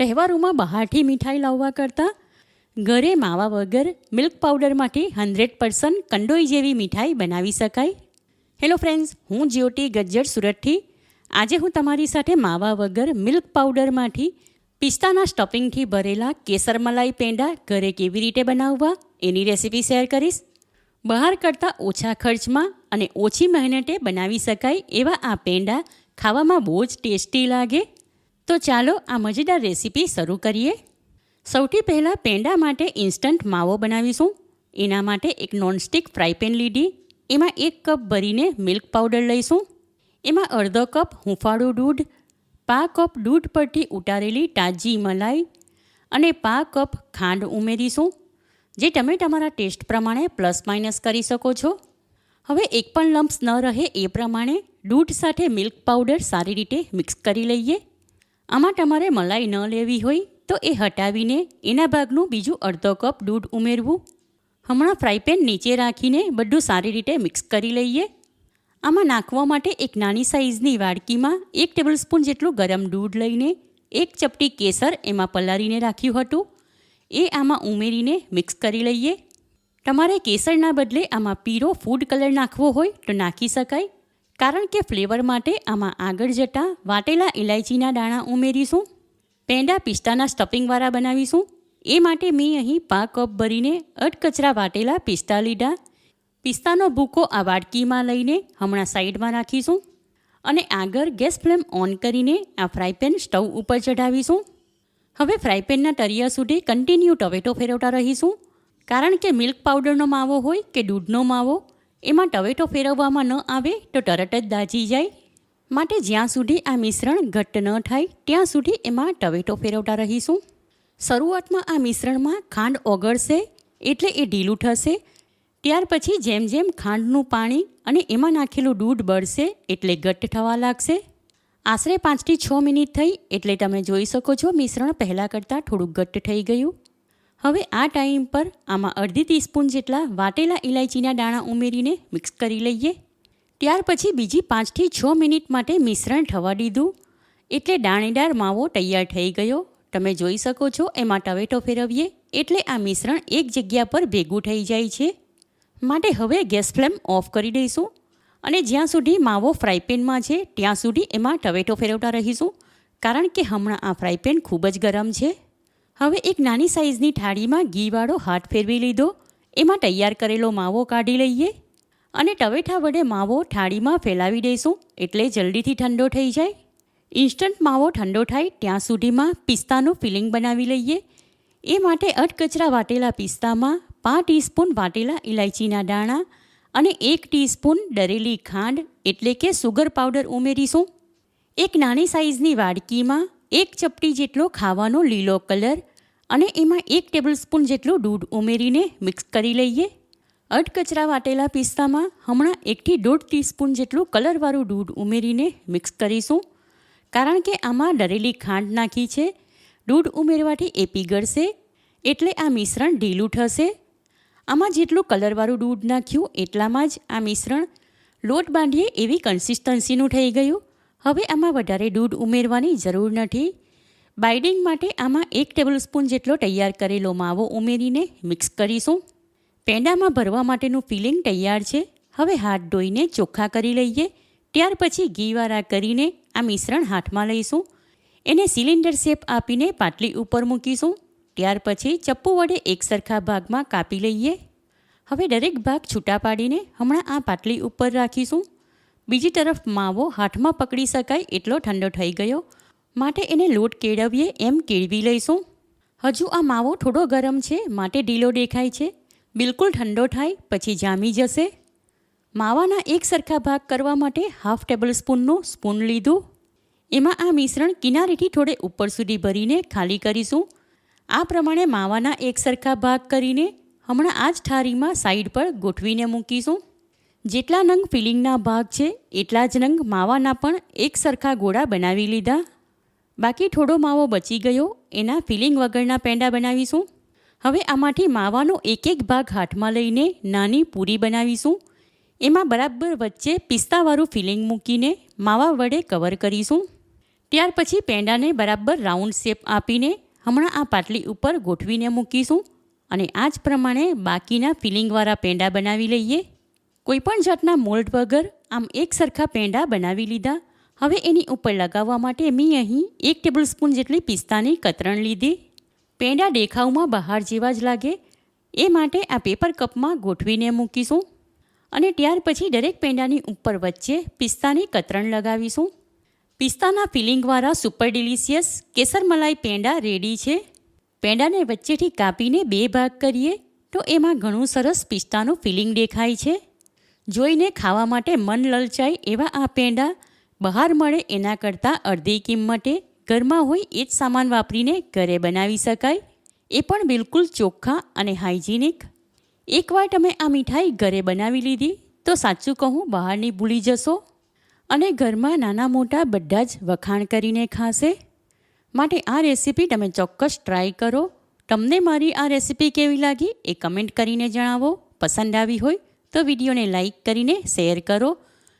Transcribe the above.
તહેવારોમાં બહારથી મીઠાઈ લાવવા કરતાં, ઘરે માવા વગર મિલ્ક પાવડરમાંથી હંડ્રેડ પર્સન્ટ કંડોઈ જેવી મીઠાઈ બનાવી શકાય. હેલો ફ્રેન્ડ્સ, હું જ્યોતિ ગજ્જર સુરતથી. આજે હું તમારી સાથે માવા વગર મિલ્ક પાવડરમાંથી પિસ્તાના સ્ટફિંગથી ભરેલા કેસર મલાઈ પેંડા ઘરે કેવી રીતે બનાવવા એની રેસીપી શેર કરીશ. બહાર કરતાં ઓછા ખર્ચમાં અને ઓછી મહેનતે બનાવી શકાય એવા આ પેંડા ખાવામાં બહુ જ ટેસ્ટી લાગે. તો ચાલો આ મજેદાર રેસીપી શરૂ કરીએ. સૌથી પહેલાં પેંડા માટે ઇન્સ્ટન્ટ માવો બનાવીશું. એના માટે એક નોનસ્ટિક ફ્રાય પેન લીધી. એમાં એક કપ ભરીને મિલ્ક પાવડર લઈશું. એમાં અડધો કપ હુંફાળું દૂધ, પા કપ દૂધ પરથી ઉતારેલી તાજી મલાઈ અને પા કપ ખાંડ ઉમેરીશું, જે તમે તમારા ટેસ્ટ પ્રમાણે પ્લસ માઇનસ કરી શકો છો. હવે એક પણ લમ્પ્સ ન રહે એ પ્રમાણે દૂધ સાથે મિલ્ક પાવડર સારી રીતે મિક્સ કરી લઈએ. આમાં તમારે મલાઈ ન લેવી હોય તો એ હટાવીને એના ભાગનું બીજું અડધો કપ દૂધ ઉમેરવું. હમણાં ફ્રાયપેન નીચે રાખીને બધું સારી રીતે મિક્સ કરી લઈએ. આમાં નાખવા માટે એક નાની સાઇઝની વાડકીમાં એક ટેબલસ્પૂન જેટલું ગરમ દૂધ લઈને એક ચપટી કેસર એમાં પલાળીને રાખ્યું હતું. એ આમાં ઉમેરીને મિક્સ કરી લઈએ. તમારે કેસરના બદલે આમાં પીળો ફૂડ કલર નાખવો હોય તો નાખી શકાય. કારણ કે ફ્લેવર માટે આમાં આગળ જતાં વાટેલા ઇલાયચીના દાણા ઉમેરીશું, પેંડા પિસ્તાના સ્ટફિંગવાળા બનાવીશું. એ માટે મેં અહીં પા કપ ભરીને અટકચરા વાટેલા પિસ્તા લીધા. પિસ્તાનો ભૂકો આ વાડકીમાં લઈને હમણાં સાઈડમાં રાખીશું અને આગળ ગેસ ફ્લેમ ઓન કરીને આ ફ્રાયપેન સ્ટવ ઉપર ચઢાવીશું. હવે ફ્રાયપેનના તળિયા સુધી કન્ટિન્યુ ટવેટો ફેરવતા રહીશું. કારણ કે મિલ્ક પાવડરનો માવો હોય કે દૂધનો માવો એમાં ટવેટો ફેરવવામાં ન આવે તો તરત જ દાજી જાય. માટે જ્યાં સુધી આ મિશ્રણ ઘટ્ટ ન થાય, ત્યાં સુધી એમાં ટવેટો ફેરવતા રહીશું. શરૂઆતમાં આ મિશ્રણમાં ખાંડ ઓગળશે એટલે એ ઢીલું થશે. ત્યાર પછી જેમ જેમ ખાંડનું પાણી અને એમાં નાખેલું દૂધ બળશે એટલે ઘટ્ટ થવા લાગશે. આશરે પાંચથી છ મિનિટ થઈ એટલે તમે જોઈ શકો છો મિશ્રણ પહેલાં કરતાં થોડુંક ઘટ્ટ થઈ ગયું. હવે આ ટાઈમ પર આમાં અડધી ટીસ્પૂન જેટલા વાટેલા ઇલાયચીના દાણા ઉમેરીને મિક્સ કરી લઈએ. ત્યાર પછી બીજી પાંચથી છ મિનિટ માટે મિશ્રણ થવા દીધું. એટલે દાણેદાર માવો તૈયાર થઈ ગયો. તમે જોઈ શકો છો એમાં ટવેટો ફેરવીએ. એટલે આ મિશ્રણ એક જગ્યા પર ભેગું થઈ જાય છે. માટે હવે ગેસ ફ્લેમ ઓફ કરી દઈશું. અને જ્યાં સુધી માવો ફ્રાયપેનમાં છે, ત્યાં સુધી એમાં ટવેટો ફેરવતા રહીશું. કારણ કે હમણાં આ ફ્રાયપેન ખૂબ જ ગરમ છે. હવે એક નાની સાઇઝની થાળીમાં ઘીવાળો હાથ ફેરવી લીધો. એમાં તૈયાર કરેલો માવો કાઢી લઈએ અને ટવેઠા વડે માવો થાળીમાં ફેલાવી દઈશું એટલે જલ્દીથી ઠંડો થઈ જાય. ઇન્સ્ટન્ટ માવો ઠંડો થાય ત્યાં સુધીમાં પિસ્તાનું ફિલિંગ બનાવી લઈએ. એ માટે અટકચરા વાટેલા પિસ્તામાં પાંચ ટીસ્પૂન વાટેલા ઇલાયચીના દાણા અને એક ટીસ્પૂન ડરેલી ખાંડ એટલે કે સુગર પાવડર ઉમેરીશું. એક નાની સાઇઝની વાડકીમાં એક ચપટી જેટલો ખાવાનો લીલો કલર અને એમાં એક ટેબલસ્પૂન જેટલું દૂધ ઉમેરીને મિક્સ કરી લઈએ. અડકચરા વાટેલા પિસ્તામાં હમણાં એકથી દોઢ ટીસ્પૂન જેટલું કલરવાળું દૂધ ઉમેરીને મિક્સ કરીશું. કારણ કે આમાં ડરેલી ખાંડ નાખી છે. દૂધ ઉમેરવાથી એ પીગળશે, એટલે આ મિશ્રણ ઢીલું થશે. આમાં જેટલું કલરવાળું દૂધ નાખ્યું એટલામાં જ આ મિશ્રણ લોટ બાંધીએ એવી કન્સિસ્ટન્સીનું થઈ ગયું. હવે આમાં વધારે દૂધ ઉમેરવાની જરૂર નથી. બાઇડિંગ માટે આમાં એક ટેબલસ્પૂન જેટલો તૈયાર કરેલો માવો ઉમેરીને મિક્સ કરીશું. પેંડામાં ભરવા માટેનું ફિલિંગ તૈયાર છે. હવે હાથ ધોઈને ચોખ્ખા કરી લઈએ. ત્યાર પછી ઘીવાળા કરીને આ મિશ્રણ હાથમાં લઈશું. એને સિલિન્ડર શેપ આપીને પાટલી ઉપર મૂકીશું. ત્યાર પછી ચપ્પુ વડે એક સરખા ભાગમાં કાપી લઈએ. હવે દરેક ભાગ છૂટા પાડીને હમણાં આ પાટલી ઉપર રાખીશું. બીજી તરફ માવો હાથમાં પકડી શકાય એટલો ઠંડો થઈ ગયો. માટે એને લોટ કેળવીએ એમ કેળવી લઈશું. હજુ આ માવો થોડો ગરમ છે, માટે ઢીલો દેખાય છે. બિલકુલ ઠંડો થાય, પછી જામી જશે. માવાના એક સરખા ભાગ કરવા માટે હાફ ટેબલ સ્પૂનનું સ્પૂન લીધું. એમાં આ મિશ્રણ કિનારીથી થોડે ઉપર સુધી ભરીને ખાલી કરીશું. આ પ્રમાણે માવાના એક સરખા ભાગ કરીને હમણાં આ જ ઠારીમાં સાઈડ પર ગોઠવીને મૂકીશું. જેટલા નંગ ફિલિંગના ભાગ છે, એટલા જ નંગ માવાના પણ એક સરખા ગોળા બનાવી લીધા. બાકી થોડો માવો બચી ગયો, એના ફિલિંગ વગરના પેંડા બનાવીશું. હવે આમાંથી માવાનો એક એક ભાગ હાથમાં લઈને નાની પૂરી બનાવીશું. એમાં બરાબર વચ્ચે પિસ્તાવાળું ફિલિંગ મૂકીને માવા વડે કવર કરીશું. ત્યાર પછી પેંડાને બરાબર રાઉન્ડ શેપ આપીને હમણાં આ પાટલી ઉપર ગોઠવીને મૂકીશું અને આ જ પ્રમાણે બાકીના ફિલિંગવાળા પેંડા બનાવી લઈએ. કોઈપણ જાતના મોલ્ડ વગર આમ એક સરખા પેંડા બનાવી લીધા. હવે એની ઉપર લગાવવા માટે મેં અહીં એક ટેબલ સ્પૂન જેટલી પિસ્તાની કતરણ લીધી. પેંડા દેખાવમાં બહાર જેવા જ લાગે. એ માટે આ પેપર કપમાં ગોઠવીને મૂકીશું. અને ત્યાર પછી દરેક પેંડાની ઉપર વચ્ચે પિસ્તાની કતરણ લગાવીશું. પિસ્તાના ફિલિંગવાળા સુપર ડિલિશિયસ કેસર મલાઈ પેંડા રેડી છે. પેંડાને વચ્ચેથી કાપીને બે ભાગ કરીએ તો એમાં ઘણું સરસ પિસ્તાનું ફિલિંગ દેખાય છે. જોઈને ખાવા માટે મન લલચાય એવા આ પેંડા. બહાર મળે એના કરતાં અડધી કિંમતે ઘરમાં હોય એ જ સામાન વાપરીને ઘરે બનાવી શકાય. એ પણ બિલકુલ ચોખ્ખા અને હાઇજીનિક. એકવાર તમે આ મીઠાઈ ઘરે બનાવી લીધી, તો સાચું કહું બહારની ભૂલી જશો. અને ઘરમાં નાના મોટા બધા જ વખાણ કરીને ખાશે. માટે આ રેસીપી તમે ચોક્કસ ટ્રાય કરો. તમને મારી આ રેસીપી કેવી લાગી એ કમેન્ટ કરીને જણાવો. પસંદ આવી હોય તો વિડીયોને લાઇક કરીને શેર કરો.